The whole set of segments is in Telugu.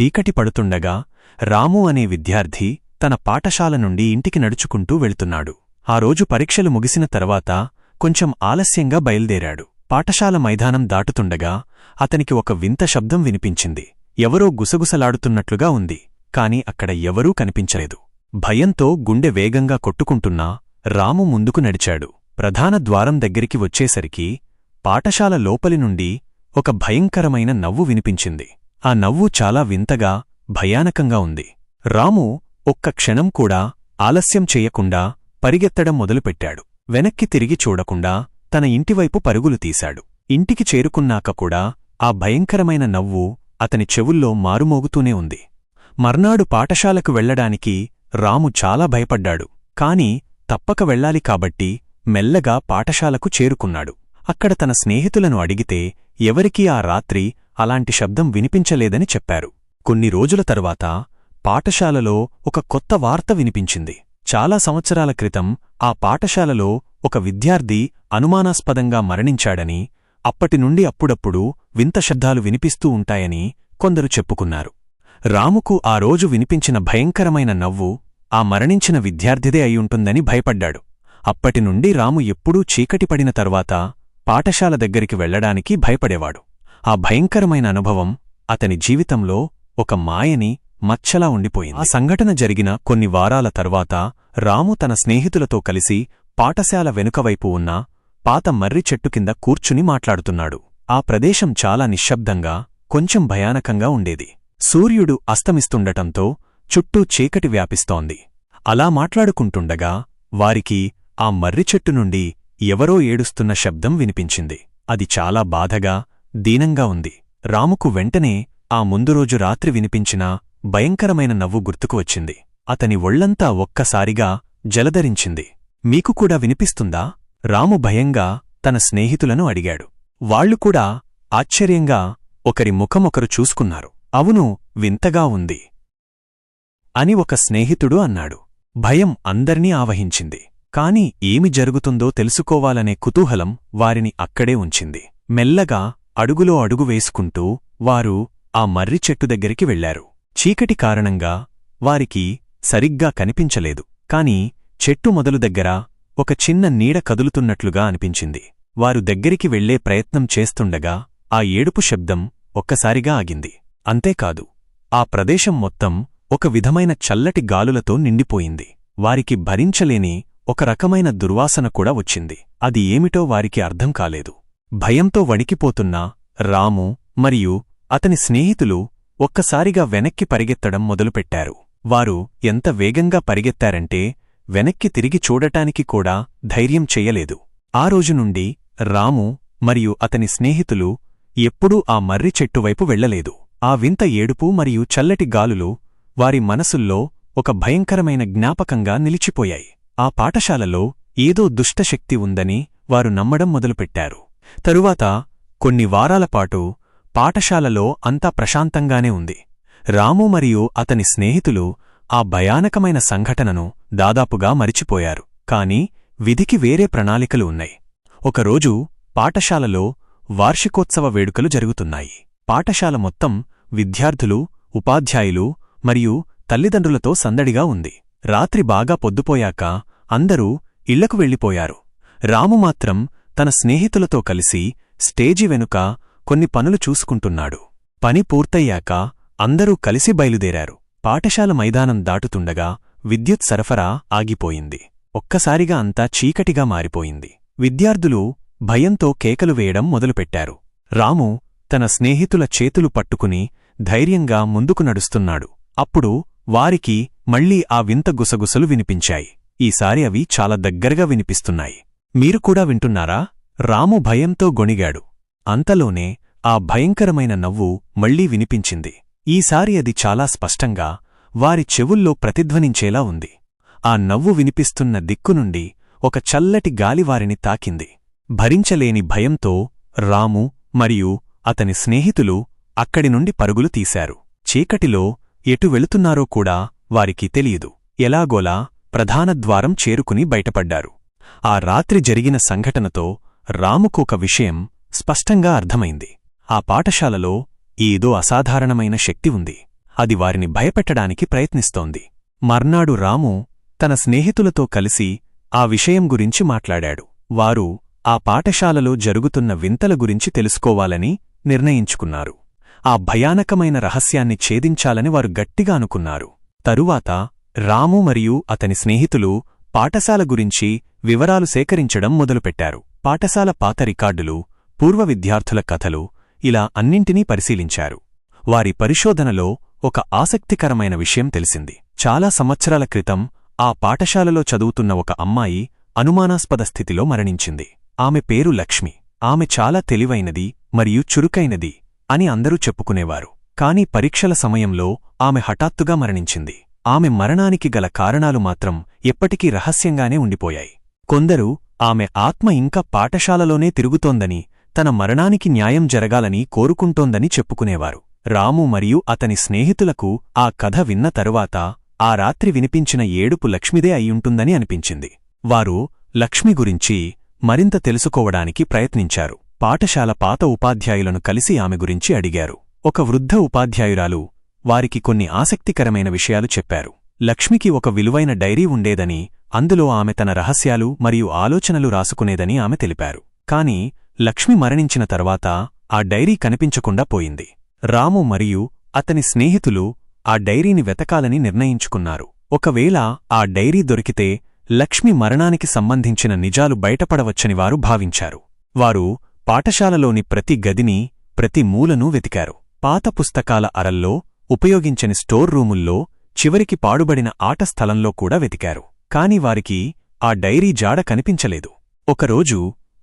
చీకటి పడుతుండగా రాము అనే విద్యార్థి తన పాఠశాల నుండి ఇంటికి నడుచుకుంటూ వెళ్తున్నాడు. ఆ రోజు పరీక్షలు ముగిసిన తర్వాత కొంచెం ఆలస్యంగా బయల్దేరాడు. పాఠశాల మైదానం దాటుతుండగా అతనికి ఒక వింత శబ్దం వినిపించింది. ఎవరో గుసగుసలాడుతున్నట్లుగా ఉంది కాని అక్కడ ఎవరూ కనిపించలేదు. భయంతో గుండె వేగంగా కొట్టుకుంటున్నా రాము ముందుకు నడిచాడు. ప్రధాన ద్వారం దగ్గరికి వచ్చేసరికి పాఠశాల లోపలి నుండి ఒక భయంకరమైన నవ్వు వినిపించింది. ఆ నవ్వు చాలా వింతగా భయానకంగా ఉంది. రాము ఒక్క క్షణం కూడా ఆలస్యం చెయ్యకుండా పరిగెత్తడం మొదలుపెట్టాడు. వెనక్కి తిరిగి చూడకుండా తన ఇంటివైపు పరుగులు తీశాడు. ఇంటికి చేరుకున్నాక కూడా ఆ భయంకరమైన నవ్వు అతని చెవుల్లో మారుమోగుతూనే ఉంది. మర్నాడు పాఠశాలకు వెళ్ళడానికి రాము చాలా భయపడ్డాడు. కాని తప్పక వెళ్ళాలి కాబట్టి మెల్లగా పాఠశాలకు చేరుకున్నాడు. అక్కడ తన స్నేహితులను అడిగితే ఎవరికీ ఆ రాత్రి అలాంటి శబ్దం వినిపించలేదని చెప్పారు. కొన్ని రోజుల తరువాత పాఠశాలలో ఒక కొత్త వార్త వినిపించింది. చాలా సంవత్సరాల క్రితం ఆ పాఠశాలలో ఒక విద్యార్థి అనుమానాస్పదంగా మరణించాడని అప్పటినుండి అప్పుడప్పుడు వింత శబ్దాలు వినిపిస్తూ ఉంటాయని కొందరు చెప్పుకున్నారు. రాముకు ఆ రోజు వినిపించిన భయంకరమైన నవ్వు ఆ మరణించిన విద్యార్థిదే అయ్యుంటుందని భయపడ్డాడు. అప్పటినుండి రాము ఎప్పుడూ చీకటిపడిన తర్వాత పాఠశాల దగ్గరికి వెళ్ళడానికి భయపడేవాడు. ఆ భయంకరమైన అనుభవం అతని జీవితంలో ఒక మాయని మచ్చలా ఉండిపోయింది. ఆ సంఘటన జరిగిన కొన్ని వారాల తర్వాత రాము తన స్నేహితులతో కలిసి పాఠశాల వెనుకవైపు ఉన్న పాత మర్రి చెట్టు కింద కూర్చుని మాట్లాడుతున్నాడు. ఆ ప్రదేశం చాలా నిశ్శబ్దంగా కొంచెం భయానకంగా ఉండేది. సూర్యుడు అస్తమిస్తుండటంతో చుట్టూ చీకటి వ్యాపిస్తోంది. అలా మాట్లాడుకుంటుండగా వారికి ఆ మర్రి చెట్టు నుండి ఎవరో ఏడుస్తున్న శబ్దం వినిపించింది. అది చాలా బాధగా దీనంగా ఉంది. రాముకు వెంటనే ఆ ముందు రోజు రాత్రి వినిపించిన భయంకరమైన నవ్వు గుర్తుకు వచ్చింది. అతని ఒళ్ళంతా ఒక్కసారిగా జలధరించింది. మీకు కూడా వినిపిస్తుందా? రాము భయంగా తన స్నేహితులను అడిగాడు. వాళ్ళు కూడా ఆశ్చర్యంగా ఒకరి ముఖమొకరు చూసుకున్నారు. అవును వింతగా ఉంది అని ఒక స్నేహితుడు అన్నాడు. భయం అందర్నీ ఆవహించింది. కాని ఏమి జరుగుతుందో తెలుసుకోవాలనే కుతూహలం వారిని అక్కడే ఉంచింది. మెల్లగా అడుగులో అడుగు వేసుకుంటూ వారు ఆ మర్రి చెట్టు దగ్గరికి వెళ్ళారు చీకటి కారణంగా వారికి సరిగ్గా కనిపించలేదు. కాని చెట్టు మొదలు దగ్గర ఒక చిన్న నీడ కదులుతున్నట్లుగా అనిపించింది. వారు దగ్గరికి వెళ్ళే ప్రయత్నం చేస్తుండగా ఆ ఏడుపు శబ్దం ఒక్కసారిగా ఆగింది. అంతేకాదు ఆ ప్రదేశం మొత్తం ఒక విధమైన చల్లటి గాలులతో నిండిపోయింది. వారికి భరించలేని ఒక రకమైన దుర్వాసన కూడా వచ్చింది. అది ఏమిటో వారికి అర్థం కాలేదు. భయంతో వణికిపోతున్న రాము మరియు అతని స్నేహితులు ఒక్కసారిగా వెనక్కి పరిగెత్తడం మొదలుపెట్టారు. వారు ఎంత వేగంగా పరిగెత్తారంటే వెనక్కి తిరిగి చూడటానికి కూడా ధైర్యం చెయ్యలేదు ఆ రోజు నుండి రాము మరియు అతని స్నేహితులు ఎప్పుడూ ఆ మర్రి చెట్టువైపు వెళ్ళలేదు ఆ వింత ఏడుపు మరియు చల్లటి గాలులు వారి మనసుల్లో ఒక భయంకరమైన జ్ఞాపకంగా నిలిచిపోయాయి. ఆ పాఠశాలలో ఏదో దుష్టశక్తి ఉందని వారు నమ్మడం మొదలుపెట్టారు. తరువాత కొన్ని వారాలపాటు పాఠశాలలో అంతా ప్రశాంతంగానే ఉంది. రాము మరియు అతని స్నేహితులు ఆ భయానకమైన సంఘటనను దాదాపుగా మరిచిపోయారు. కాని విధికి వేరే ప్రణాళికలు ఉన్నాయి. ఒకరోజు పాఠశాలలో వార్షికోత్సవ వేడుకలు జరుగుతున్నాయి. పాఠశాల మొత్తం విద్యార్థులు ఉపాధ్యాయులు మరియు తల్లిదండ్రులతో సందడిగా ఉంది. రాత్రి బాగా పొద్దుపోయాక అందరూ ఇళ్ళకు వెళ్ళిపోయారు. రాము మాత్రం తన స్నేహితులతో కలిసి స్టేజి వెనుక కొన్ని పనులు చూసుకుంటున్నాడు. పని పూర్తయ్యాక అందరూ కలిసి బయలుదేరారు. పాఠశాల మైదానం దాటుతుండగా విద్యుత్ సరఫరా ఆగిపోయింది. ఒక్కసారిగా అంతా చీకటిగా మారిపోయింది. విద్యార్థులు భయంతో కేకలు వేయడం మొదలుపెట్టారు. రాము తన స్నేహితుల చేతులు పట్టుకుని ధైర్యంగా ముందుకు నడుస్తున్నాడు. అప్పుడు వారికి మళ్ళీ ఆ వింత గుసగుసలు వినిపించాయి. ఈసారి అవి చాలా దగ్గరగా వినిపిస్తున్నాయి. మీరు కూడా వింటున్నారా? రాము భయంతో గొణిగాడు. అంతలోనే ఆ భయంకరమైన నవ్వు మళ్ళీ వినిపించింది. ఈసారి అది చాలా స్పష్టంగా వారి చెవుల్లో ప్రతిధ్వనించేలా ఉంది. ఆ నవ్వు వినిపిస్తున్న దిక్కునుండి ఒక చల్లటి గాలి వారిని తాకింది. భరించలేని భయంతో రాము మరియు అతని స్నేహితులు అక్కడి నుండి పరుగులు తీశారు. చీకటిలో ఎటు వెళుతున్నారో కూడా వారికి తెలియదు. ఎలాగోలా ప్రధాన ద్వారం చేరుకుని బయటపడ్డారు. ఆ రాత్రి జరిగిన సంఘటనతో రాముకోక విషయం స్పష్టంగా అర్థమైంది. ఆ పాఠశాలలో ఏదో అసాధారణమైన శక్తి ఉంది. అది వారిని భయపెట్టడానికి ప్రయత్నిస్తోంది. మర్నాడు రాము తన స్నేహితులతో కలిసి ఆ విషయం గురించి మాట్లాడాడు. వారు ఆ పాఠశాలలో జరుగుతున్న వింతల గురించి తెలుసుకోవాలని నిర్ణయించుకున్నారు. ఆ భయానకమైన రహస్యాన్ని ఛేదించాలని వారు గట్టిగా అనుకున్నారు. తరువాత రాము మరియు అతని స్నేహితులు పాఠశాల గురించి వివరాలు సేకరించడం మొదలుపెట్టారు. పాఠశాల పాత రికార్డులు పూర్వ విద్యార్థుల కథలు ఇలా అన్నింటినీ పరిశీలించారు. వారి పరిశోధనలో ఒక ఆసక్తికరమైన విషయం తెలిసింది. చాలా సంవత్సరాల క్రితం ఆ పాఠశాలలో చదువుతున్న ఒక అమ్మాయి అనుమానాస్పద స్థితిలో మరణించింది. ఆమె పేరు లక్ష్మి. ఆమె చాలా తెలివైనది మరియు చురుకైనది అని అందరూ చెప్పుకునేవారు. కాని పరీక్షల సమయంలో ఆమె హఠాత్తుగా మరణించింది. ఆమె మరణానికి గల కారణాలు మాత్రం ఎప్పటికీ రహస్యంగానే ఉండిపోయాయి. కొందరు ఆమె ఆత్మ ఇంకా పాఠశాలలోనే తిరుగుతోందని తన మరణానికి న్యాయం జరగాలని కోరుకుంటోందని చెప్పుకునేవారు. రాము మరియు అతని స్నేహితులకు ఆ కథ విన్న తరువాత ఆ రాత్రి వినిపించిన ఏడుపు లక్ష్మిదే అయ్యుంటుందని అనిపించింది. వారు లక్ష్మి గురించి మరింత తెలుసుకోవడానికి ప్రయత్నించారు. పాఠశాల పాత ఉపాధ్యాయులను కలిసి ఆమె గురించి అడిగారు. ఒక వృద్ధ ఉపాధ్యాయురాలు వారికి కొన్ని ఆసక్తికరమైన విషయాలు చెప్పారు. లక్ష్మికి ఒక విలువైన డైరీ ఉండేదని అందులో ఆమె తన రహస్యాలు మరియు ఆలోచనలు రాసుకునేదని ఆమె తెలిపారు. కాని లక్ష్మి మరణించిన తర్వాత ఆ డైరీ కనిపించకుండా పోయింది. రాము మరియు అతని స్నేహితులు ఆ డైరీని వెతకాలని నిర్ణయించుకున్నారు. ఒకవేళ ఆ డైరీ దొరికితే లక్ష్మి మరణానికి సంబంధించిన నిజాలు బయటపడవచ్చని వారు భావించారు. వారు పాఠశాలలోని ప్రతి గదిని ప్రతి మూలను వెతికారు. పాత పుస్తకాల అరల్లో ఉపయోగించని స్టోర్ రూముల్లో చివరికి పాడుబడిన ఆట స్థలంలో కూడా వెతికారు. కాని వారికి ఆ డైరీ జాడ కనిపించలేదు. ఒకరోజు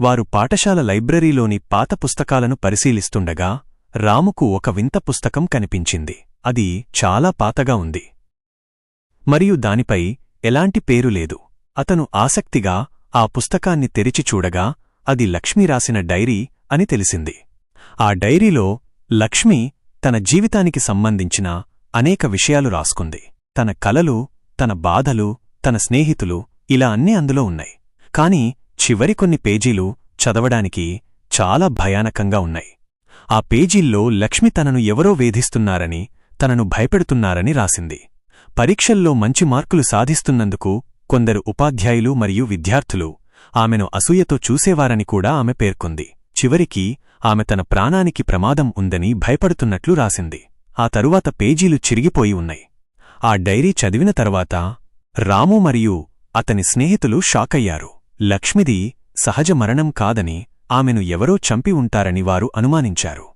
వారు పాఠశాల లైబ్రరీలోని పాత పుస్తకాలను పరిశీలిస్తుండగా రాముకు ఒక వింత పుస్తకం కనిపించింది. అది చాలా పాతగా ఉంది. మరియు దానిపై ఎలాంటి పేరు లేదు. అతను ఆసక్తిగా ఆ పుస్తకాన్ని తెరిచి చూడగా అది లక్ష్మి రాసిన డైరీ అని తెలిసింది. ఆ డైరీలో లక్ష్మి తన జీవితానికి సంబంధించిన అనేక విషయాలు రాసుకుంది. తన కలలు తన బాధలు తన స్నేహితులు ఇలా అన్నీ అందులో ఉన్నాయి. కాని చివరి కొన్ని పేజీలు చదవడానికి చాలా భయానకంగా ఉన్నాయి. ఆ పేజీల్లో లక్ష్మి తనను ఎవరో వేధిస్తున్నారని తనను భయపెడుతున్నారని రాసింది. పరీక్షల్లో మంచి మార్కులు సాధిస్తున్నందుకు కొందరు ఉపాధ్యాయులు మరియు విద్యార్థులు ఆమెను అసూయతో చూసేవారని కూడా ఆమె పేర్కొంది. చివరికి ఆమె తన ప్రాణానికి ప్రమాదం ఉందని భయపడుతున్నట్లు రాసింది. ఆ తరువాత పేజీలు చిరిగిపోయి ఉన్నాయి. ఆ డైరీ చదివిన తర్వాత రాము మరియు అతని స్నేహితులు షాకయ్యారు. లక్ష్మిది సహజ మరణం కాదని ఆమెను ఎవరో చంపి ఉంటారని వారు అనుమానించారు.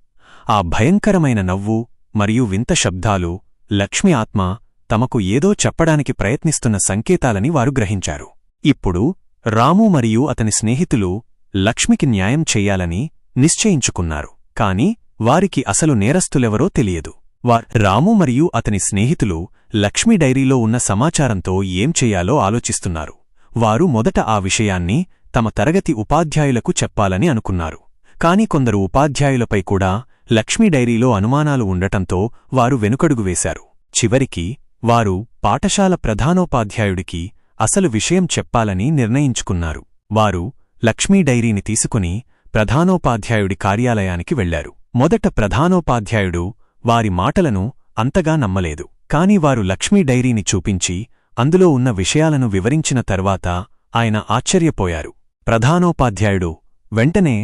ఆ భయంకరమైన నవ్వు మరియు వింత శబ్దాలు లక్ష్మి ఆత్మ తమకు ఏదో చెప్పడానికి ప్రయత్నిస్తున్న సంకేతాలని వారు గ్రహించారు. ఇప్పుడు రాము మరియు అతని స్నేహితులు లక్ష్మికి న్యాయం చెయ్యాలని నిశ్చయించుకున్నారు. కాని వారికి అసలు నేరస్తులెవరో తెలియదు. వారు రాము మరియు అతని స్నేహితులు లక్ష్మి డైరీలో ఉన్న సమాచారంతో ఏం చెయ్యాలో ఆలోచిస్తున్నారు. వారు మొదట ఆ విషయాన్ని తమ తరగతి ఉపాధ్యాయులకు చెప్పాలని అనుకున్నారు. కాని కొందరు ఉపాధ్యాయులపై కూడా లక్ష్మీ డైరీలో అనుమానాలు ఉండటంతో వారు వెనుకడుగు వేశారు. చివరికి వారు పాఠశాల ప్రధానోపాధ్యాయుడికి అసలు విషయం చెప్పాలని నిర్ణయించుకున్నారు. వారు లక్ష్మీ డైరీని తీసుకుని ప్రధానోపాధ్యాయుడి కార్యాలయానికి వెళ్ళారు. మొదట ప్రధానోపాధ్యాయుడు వారి మాటలను అంతగా నమ్మలేదు. కాని వారు లక్ష్మీ డైరీని చూపించి అందులో ఉన్న విషయాలను వివరించిన తర్వాత ఆయన ఆశ్చర్యపోయారు. ప్రధానోపాధ్యాయుడు వెంటనే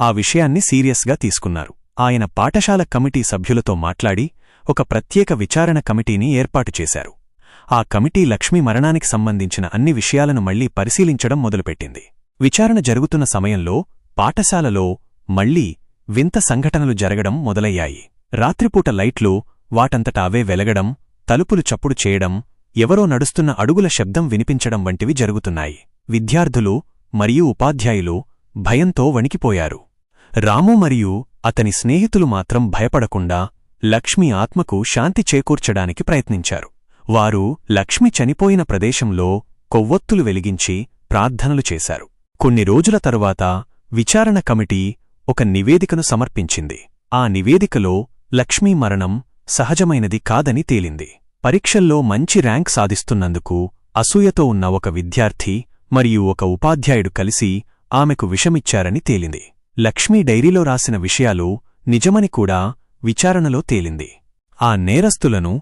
ఆ విషయాన్ని సీరియస్గా తీసుకున్నారు. ఆయన పాఠశాల కమిటీ సభ్యులతో మాట్లాడి ఒక ప్రత్యేక విచారణ కమిటీని ఏర్పాటు చేశారు. ఆ కమిటీ లక్ష్మీ మరణానికి సంబంధించిన అన్ని విషయాలను మళ్ళీ పరిశీలించడం మొదలుపెట్టింది. విచారణ జరుగుతున్న సమయంలో పాఠశాలలో మళ్ళీ వింత సంఘటనలు జరగడం మొదలయ్యాయి. రాత్రిపూట లైట్లు వాటంతట అవే వెలగడం తలుపులు చప్పుడు చేయడం ఎవరో నడుస్తున్న అడుగుల శబ్దం వినిపించడం వంటివి జరుగుతున్నాయి. విద్యార్థులు మరియు ఉపాధ్యాయులు భయంతో వణికిపోయారు. రాము మరియు అతని స్నేహితులు మాత్రం భయపడకుండా లక్ష్మి ఆత్మకు శాంతి చేకూర్చడానికి ప్రయత్నించారు. వారు లక్ష్మి చనిపోయిన ప్రదేశంలో కొవ్వొత్తులు వెలిగించి ప్రార్థనలు చేశారు. కొన్ని రోజుల తరువాత విచారణ కమిటీ ఒక నివేదికను సమర్పించింది. ఆ నివేదికలో లక్ష్మీ మరణం సహజమైనది కాదని తేలింది. పరీక్షల్లో మంచి ర్యాంక్ సాధిస్తున్నందుకు అసూయతో ఉన్న ఒక విద్యార్థి మరియు ఒక ఉపాధ్యాయుడు కలిసి ఆమెకు విషమిచ్చారని తేలింది. లక్ష్మీ డైరీలో రాసిన విషయాలు నిజమని కూడా విచారణలో తేలింది. ఆ నేరస్తులను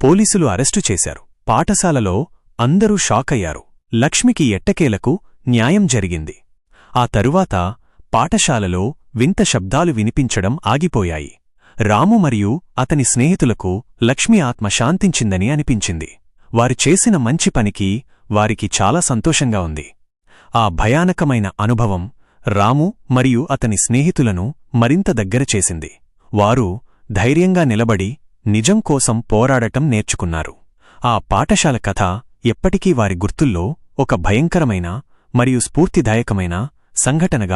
పోలీసులు అరెస్టు చేశారు. పాఠశాలలో అందరూ షాకయ్యారు లక్ష్మికి ఎట్టకేలకు న్యాయం జరిగింది. ఆ తరువాత పాఠశాలలో వింత శబ్దాలు వినిపించడం ఆగిపోయాయి. రాము మరియు అతని స్నేహితులకు లక్ష్మి ఆత్మ శాంతించిందని అనిపించింది. వారు చేసిన మంచి పనికి వారికి చాలా సంతోషంగా ఉంది. ఆ భయానకమైన అనుభవం రాము మరియు అతని స్నేహితులను మరింత దగ్గర చేసింది. వారు ధైర్యంగా నిలబడి నిజం కోసం పోరాడటం నేర్చుకున్నారు. ఆ పాఠశాల కథ ఎప్పటికీ వారి గుర్తుల్లో ఒక భయంకరమైన మరియు స్ఫూర్తిదాయకమైన సంఘటనగా